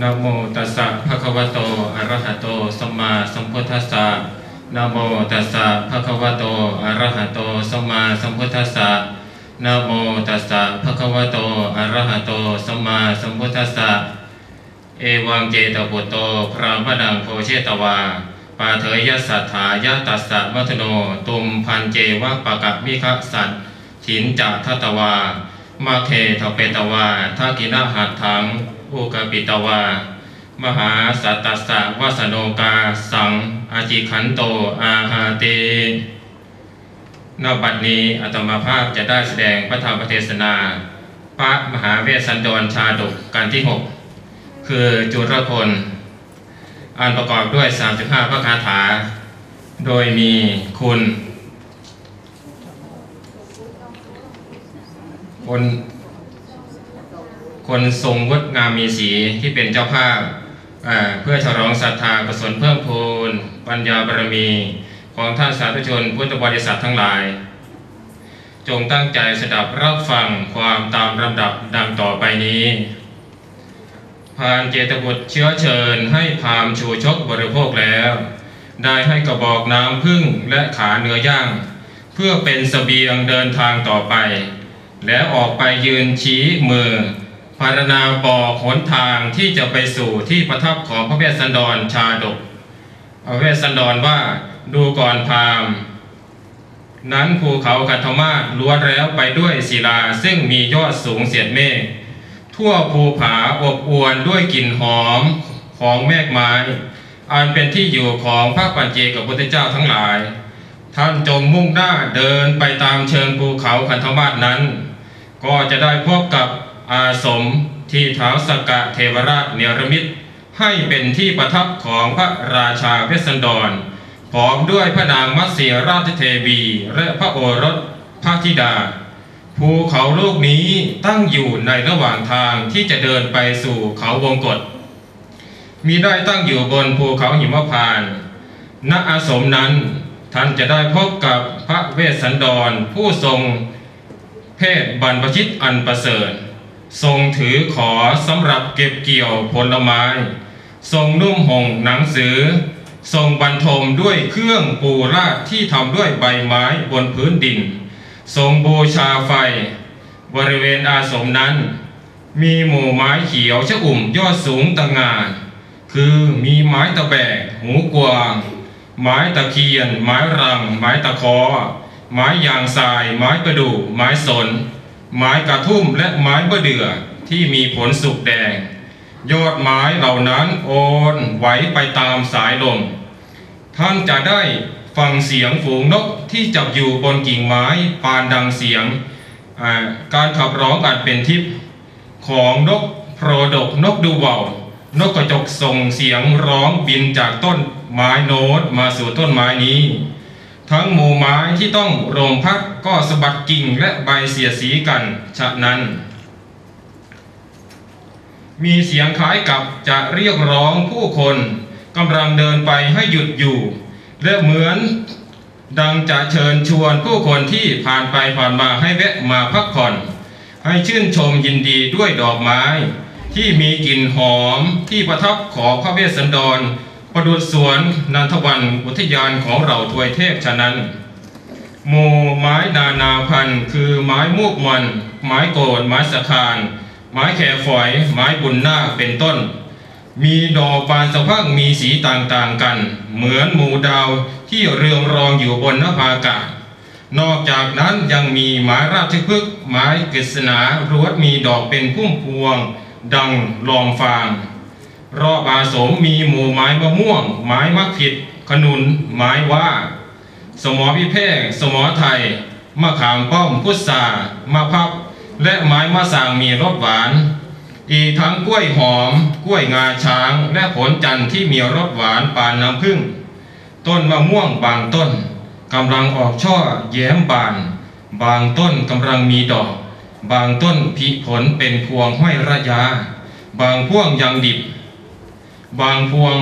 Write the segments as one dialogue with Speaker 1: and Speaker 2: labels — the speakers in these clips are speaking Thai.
Speaker 1: นะโมตัสสะภะคะวะโตอะระหะโตสัมมาสัมพุทธัสสะนะโมตัสสะภะคะวะโตอะระหะโตสัมมาสัมพุทธัสสะนะโมตัสสะภะคะวะโตอะระหะโตสัมมาสัมพุทธัสสะเอวังเจตปุตโตพระมดังโพเชตวาปาเถยยสัทธายะตัสสะมัทโนตุมพันเจวะปะกะมิคะสัตถินจะทัตวามาเคทเปตวาทักินาหัตถัง อุกปิตวา มหาสัตตสะวาสโนกาสังอาจิขันโตอาหาเตนอกบัดนี้อาตมาภาพจะได้แสดงพระธรรมเทศนา พระมหาเวสสันดรชาดกการที่ 6 คือจุรพลอันประกอบด้วย 35 พระคาถา โดยมีคุณคน คนทรงวุฒิงามมีสีที่เป็นเจ้าภาพเพื่อฉลองศรัทธากุศลเพิ่มพูน ปัญญาบารมี ของท่านสาธุชนพุทธบริษัททั้งหลาย จงตั้งใจสดับรับฟังความตามลำดับดังต่อไปนี้พานเจตบุตรเชื้อเชิญให้พามชูชกบริโภคแล้ว ได้ให้กระบอกน้ำพึ่งและขาเนื้อย่าง เพื่อเป็นสเสบียงเดินทางต่อไป แล้วออกไปยืนชี้มือ พารณาบอกหนทางที่จะไปสู่ที่ประทับของพระเวสสันดรชาดก พระเวสสันดรว่าดูก่อนพราหมณ์นั้นภูเขาคันธมาศล้วนแล้วไปด้วยศิลาซึ่งมียอดสูงเสียดเมฆทั่วภูผาอบอวลด้วยกลิ่นหอมของแมกไม้อันเป็นที่อยู่ของพระปัญเจกับพุทธเจ้าทั้งหลาย ท่านจงมุ่งหน้าเดินไปตามเชิงภูเขาคันธมาศนั้น ก็จะได้พบกับ อาสมที่เท้าสกกะเทวราชเนรมิตให้เป็นที่ประทับของพระราชาเพชรสันดรพร้อมด้วยพระนางมัตสีราชเทวีและพระโอรสพระธิดา ภูเขาลูกนี้ตั้งอยู่ในระหว่างทางที่จะเดินไปสู่เขาวงกฏมีได้ตั้งอยู่บนภูเขาหิมพาน ณ อาสมนั้นท่านจะได้พบกับพระเวสสันดรผู้ทรงเพศบรรพชิตอันประเสริฐ ทรงถือขอสำหรับเก็บเกี่ยวผลไม้ ทรงนุ่มห่มหนังสือ ทรงบรรทมด้วยเครื่องปูราดที่ทำด้วยใบไม้บนพื้นดิน ทรงบูชาไฟ บริเวณอาสมนั้น มีหมู่ไม้เขียวชะอุ่มยอดสูงตะงาน คือมีไม้ตะแบก หูกวาง ไม้ตะเคียน ไม้รัง ไม้ตะคอ ไม้ยางทราย ไม้ประดู่ไม้สน ไม้กระทุ่มและไม้ประเดื่อที่มีผลสุกแดง ยอดไม้เหล่านั้นโอนไหวไปตามสายลม ท่านจะได้ฟังเสียงฝูงนกที่จับอยู่บนกิ่งไม้ปานดังเสียง การขับร้องอันเป็นทิพย์ของนกโพรดกนกดูเบานกกระจกส่งเสียงร้องบินจากต้นไม้โน้ตมาสู่ต้นไม้นี้ ทั้งหมู่ไม้ที่ต้องโรงพักก็สะบัดกิ่งและใบเสียสีกันฉะนั้น มีเสียงคล้ายกับจะเรียกร้องผู้คนกำลังเดินไปให้หยุดอยู่ และเหมือนดังจะเชิญชวนผู้คนที่ผ่านไปผ่านมาให้แวะมาพักผ่อน ให้ชื่นชมยินดีด้วยดอกไม้ ที่มีกลิ่นหอมที่ประทับของพระเวสสันดร ประดุษสวนนันทวันอุทยานของเราทวยเทพฉะนั้นหมู่ไม้นานาพันธุ์ คือไม้มูกมัน ไม้โกดไม้สะคาน ไม้แขฝอย ไม้บุญนาคเป็นต้น มีดอกบานสะพังมีสีต่างๆกัน เหมือนหมู่ดาวที่เรืองรองอยู่บนนภาอากาศนอกจากนั้นยังมีไม้ราชพฤกษ์ไม้กฤษณารวดมีดอกเป็นพุ่มพวง ดังลองฟาง รอบอาสมมีหมู่ไม้มะม่วง ไม้มักผิด ขนุน ไม้ว่า สมอพิเภกสมอไทย มะขามป้อมพุทรามะพับ และไม้มะสางมีรสหวาน อีกทั้งกล้วยหอม กล้วยงาช้าง และผลจันทร์ที่มีรสหวานปานน้ำผึ้ง ต้นมะม่วงบางต้นกำลังออกช่อแย้มบาน บางต้นกำลังมีดอก บางต้นผลิผลเป็นพวงห้อยระยะบางพวงยังดิบ บางพวง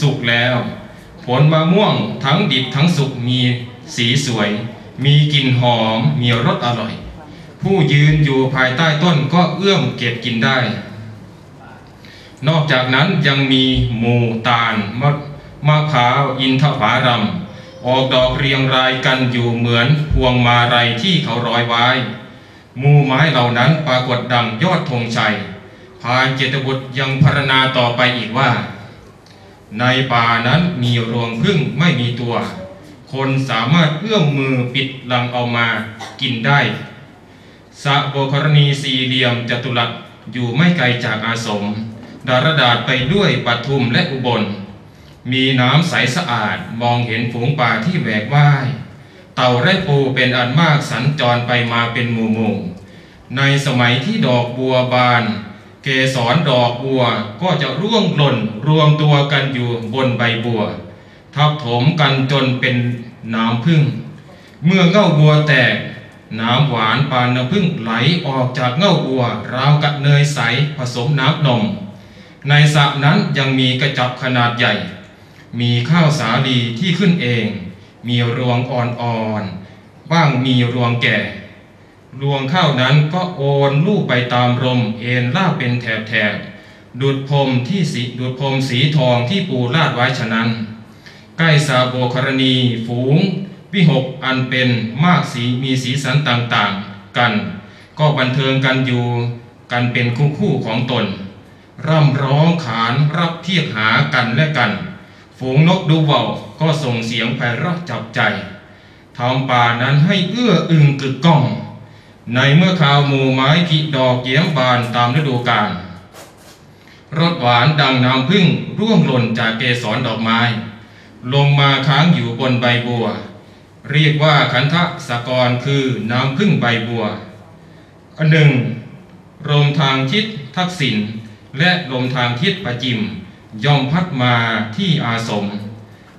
Speaker 1: สุกแล้ว ผลมะม่วงทั้งดิบทั้งสุกมีสีสวย มีกลิ่นหอมมีรสอร่อย ผู้ยืนอยู่ภายใต้ต้นก็เอื้อมเก็บกินได้ นอกจากนั้นยังมีหมูตาลมะมะพร้าวอินทผารำออกดอกเรียงรายกันอยู่เหมือนพวงมาลัยที่เขาร้อยไว้หมู่ไม้เหล่านั้นปรากฏดังยอดธงชัยพานเจตบุตรยังพรรณนาต่อไปอีกว่า ในป่านั้นมีรวงพึ่งไม่มีตัว คนสามารถเอื้อมมือปิดลังเอามากินได้สะโบกรณีสี่เหลี่ยมจัตุรัสอยู่ไม่ไกลจากอาสม ดารดาษไปด้วยปทุมและอุบล มีน้ำใสสะอาดมองเห็นฝูงป่าที่แหวกว่าย เต่าและปูเป็นอันมากสัญจรไปมาเป็นหมู่หมู่ในสมัยที่ดอกบัวบาน เกสรดอกบัวก็จะร่วงหล่นรวมตัวกันอยู่บนใบบัว ทับถมกันจนเป็นน้ำพึ่ง เมื่อเง่าบัวแตก น้ำหวานปานน้ำพึ่งไหลออกจากเง่าบัว ราวกับเนยใสผสมน้ำนม ในสระนั้นยังมีกระจับขนาดใหญ่ มีข้าวสาลีที่ขึ้นเอง มีรวงอ่อนๆบ้างมีรวงแก่ รวงข้าวนั้นก็โอนลูกไปตามลมเอ็นลาบเป็นแถบๆดุดพรมที่สีดุดพรมสีทองที่ปูลาดไว้ฉะนั้น ใกล้สาโบครณี ฝูง วิหกอันเป็นมากสีมีสีสันต่างๆ กัน ก็บันเทิงกันอยู่กันเป็นคู่คู่ของตน ร่ำร้องขานรับเทียบหากันและกัน ฝูงนกดูเว่าก็ส่งเสียงไพเราะจับใจทำป่านั้นให้เอื้ออึงกึกก้อง ในเมื่อข่าวหมู่ไม้ผลิดอกเยี่ยมบานตามฤดูกาลรสหวานดังน้ำพึ่งร่วงหล่นจากเกสรดอกไม้ ลงมาค้างอยู่บนใบบัว เรียกว่าขันธสกรคือน้ำพึ่งใบบัวอันหนึ่งลมทางทิศทักษิณและลมทางทิศประจิม ย่อมพัดมาที่อาสม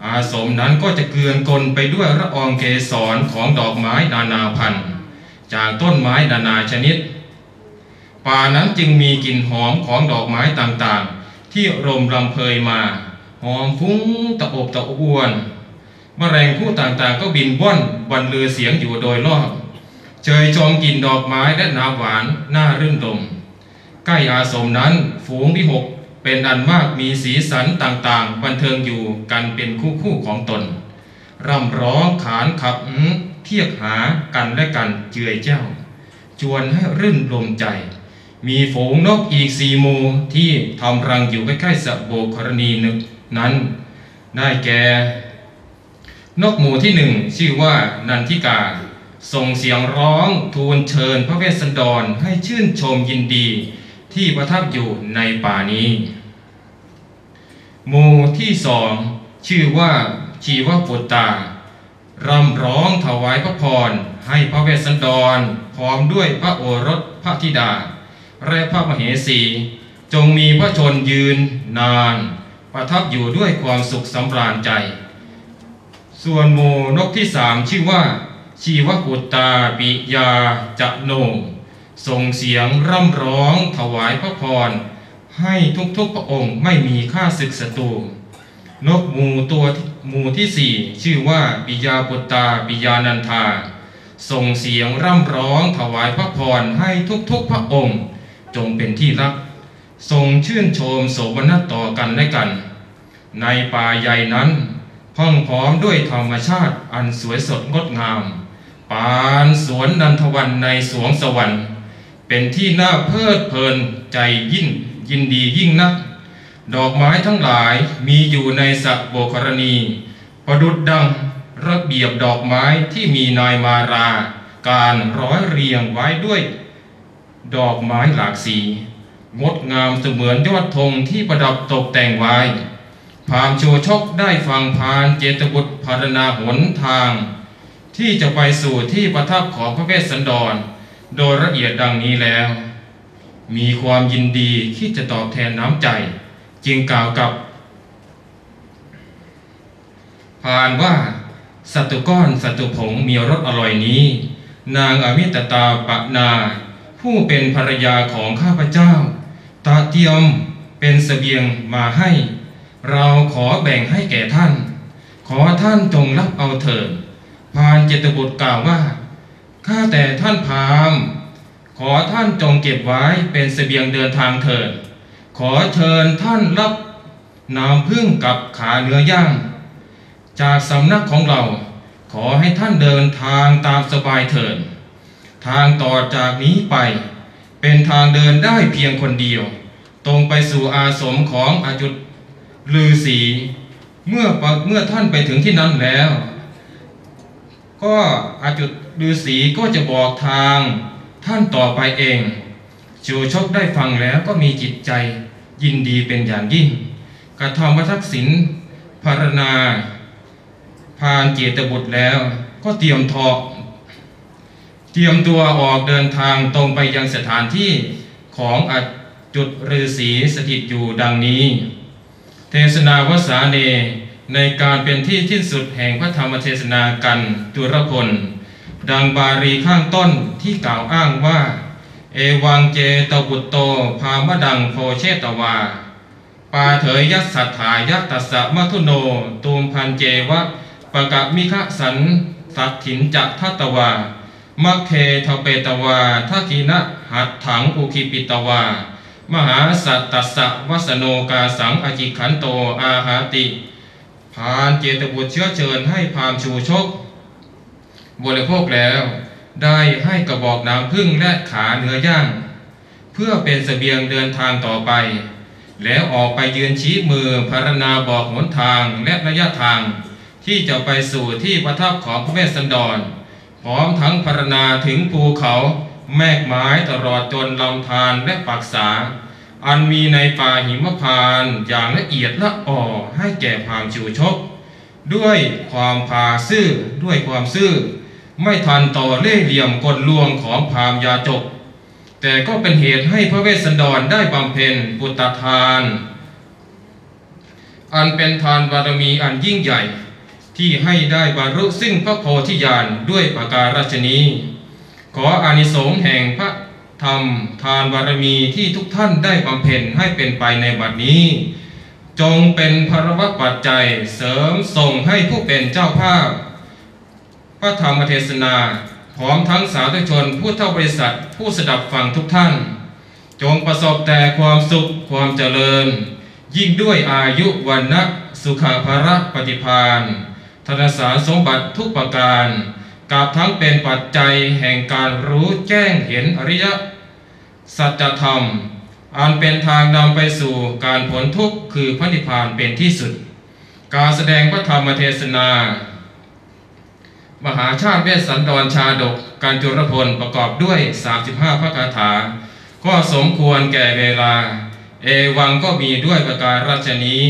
Speaker 1: อาสมนั้นก็จะเกลื่อนกลนไปด้วยละอองเกสรของดอกไม้นานาพันธุ์ จากต้นไม้นานาชนิด ป่านั้นจึงมีกลิ่นหอมของดอกไม้ต่างๆ ที่ลมลำเพยมา หอมฟุ้งตะอบตะอวนมแมลงผู้ต่างๆ ก็บินว่อนบรรลือเสียงอยู่โดยรอบเชยชมกลิ่นดอกไม้และน้ำหวานน่ารื่นรมใกล้อาสมนั้นฝูงวิหกเป็นอันมากมีสีสันต่างๆ บันเทิงอยู่กันเป็นคู่ๆของตน ร่ำร้องขานขับ เทียกหากันและกันเจือยเจ้าชวนให้รื่นลมใจ มีฝูงนกอีกสี่หมูที่ทำรังอยู่ใกล้ๆสะโบกรณีนึกนั้น ได้แก่ นกหมู่ที่หนึ่งชื่อว่านันทิกา ส่งเสียงร้องทูลเชิญพระเวสสันดรให้ชื่นชมยินดีที่ประทับอยู่ในป่านี้ หมู่ที่สองชื่อว่าชีวปุตตา ร่ำร้องถวายพระพรให้พระเวสสันดร พร้อมด้วยพระโอรสพระธิดา และพระมเหสี จงมีพระชนยืนนาน ประทับอยู่ด้วยความสุขสำราญใจ ส่วนหมู่นกที่สามชื่อว่า ชีวกุตตาปิยาจะโนส่งเสียงร่ำร้องถวายพระพร ให้ทุกๆพระองค์ไม่มีค่าศึกศัตรูนกมูตัว หมูที่สี่ชื่อว่าปิยาปุตตาปิยานันทา ส่งเสียงร่ำร้องถวายพระพรให้ทุกๆพระองค์ จงเป็นที่รัก ทรงชื่นชมโสมนัสต่อกันและกัน ในป่าใหญ่นั้นพ่องพร้อมด้วยธรรมชาติอันสวยสดงดงาม ปานสวนนันทวันในสวงสวรรค์ เป็นที่น่าเพลิดเพลินใจยิ่นยินดียิ่งนัก ดอกไม้ทั้งหลายมีอยู่ในสระโบกรณีประดุดดังระเบียบดอกไม้ที่มีนายมารา การร้อยเรียงไว้ด้วย ดอกไม้หลากสี งดงามเสมือนยอดธงที่ประดับตกแต่งไว้พามโชชกได้ฟังพานเจตบุตรพารณาหนทาง ที่จะไปสู่ที่ประทับของพระเวสสันดร โดยละเอียดดังนี้แล้ว มีความยินดีที่จะตอบแทนน้ำใจ จึงกล่าวกับพานว่าสัตุก้อนสัตุผงมีรสอร่อยนี้ นางอมิตตาปะนา ผู้เป็นภรรยาของข้าพเจ้า ตาเตียมเป็นเสบียงมาให้ เราขอแบ่งให้แก่ท่าน ขอท่านจงรับเอาเถิดพานเจตบุตรกล่าวว่าข้าแต่ท่านพามขอท่านจงเก็บไว้เป็นเสบียงเดินทางเถิด ขอเชิญท่านรับน้ำพึ่งกับขาเนื้อย่าง จากสำนักของเราขอให้ท่านเดินทางตามสบายเถิดทางต่อจากนี้ไป เป็นทางเดินได้เพียงคนเดียว ตรงไปสู่อาสมของอาจุดลือสีเมื่อเมื่อท่านไปถึงที่นั้นแล้ว ก็อาจุดลือสีก็จะบอกทางท่านต่อไปเองจูชกได้ฟังแล้วก็มีจิตใจ ยินดีเป็นอย่างยิ่ง กระทำวัทักษิณพารณา พานเจตบุตรแล้ว ก็เตรียมทอเตรียมตัวออกเดินทางตรงไปยังสถานที่ของอจุดฤาษีสถิตอยู่ดังนี้ เทศนาวสาเนในการเป็นที่ที่สุดแห่งพระธรรมเทศนากันตุรพล ดังบารีข้างต้นที่กล่าวอ้างว่า เอวังเจตบุตโตพามดังโพเชตวา ปาเถยยัสสัทธายัตตสสะมัทุโน ตูมพันเจวะปะกะมิคะสันสัตถินจักทัตตวามัคเคทเปตวาทักีนะหัตถังอุคิปิตวา มหาสัตตสสะวัสโนกาสังอจิขันโตอาหาติ พานเจตบุตรเชื้อเชิญให้พามชูชกบริโภคแล้ว ได้ให้กระบอกน้ำพึ่งและขาเนื้อย่าง เพื่อเป็นเสบียงเดินทางต่อไป แล้วออกไปยืนชี้มือพารณาบอกหนทางและระยะทาง ที่จะไปสู่ที่ประทับของพระเวสสันดร พร้อมทั้งพารณาถึงภูเขา แมกไม้ตลอดจนลำธารและปักษา อันมีในป่าหิมพานอย่างละเอียดละอ่อให้แก่พรามชูชก ด้วยความพาซื่อด้วยความซื่อ ไม่ทันต่อเล่ห์เหลี่ยมกลลวงของพามยาจก แต่ก็เป็นเหตุให้พระเวสสันดรได้บำเพ็ญปุตตทาน อันเป็นทานบารมีอันยิ่งใหญ่ ที่ให้ได้บรรลุซึ่งพระโพธิญาณด้วยประการฉนี้ ขออานิสงส์แห่งพระธรรมทานบารมีที่ทุกท่านได้บำเพ็ญให้เป็นไปในบัดนี้ จงเป็นภรวปัจจัยเสริมส่งให้ผู้เป็นเจ้าภาพ ระธรรมเทศนา พร้อมทั้งสาธุชนผู้เท่าบริษัทผู้สดับฟังทุกท่าน จงประสบแต่ความสุขความเจริญ ยิ่งด้วยอายุวันนะสุขภาระปฏิพานธนสารสมบัติทุกประการกับทั้งเป็นปัจจัยแห่งการรู้แจ้งเห็นอริยสัจธรรม อันเป็นทางนำไปสู่การผลทุกข์คือพระนิพพานเป็นที่สุด การแสดงพระธรรมเทศนา มหาชาติเวสสันดรชาดกการจุรพลประกอบด้วย 35 พระคาถา ก็สมควรแก่เวลา เอวังก็มีด้วยประการราชนี้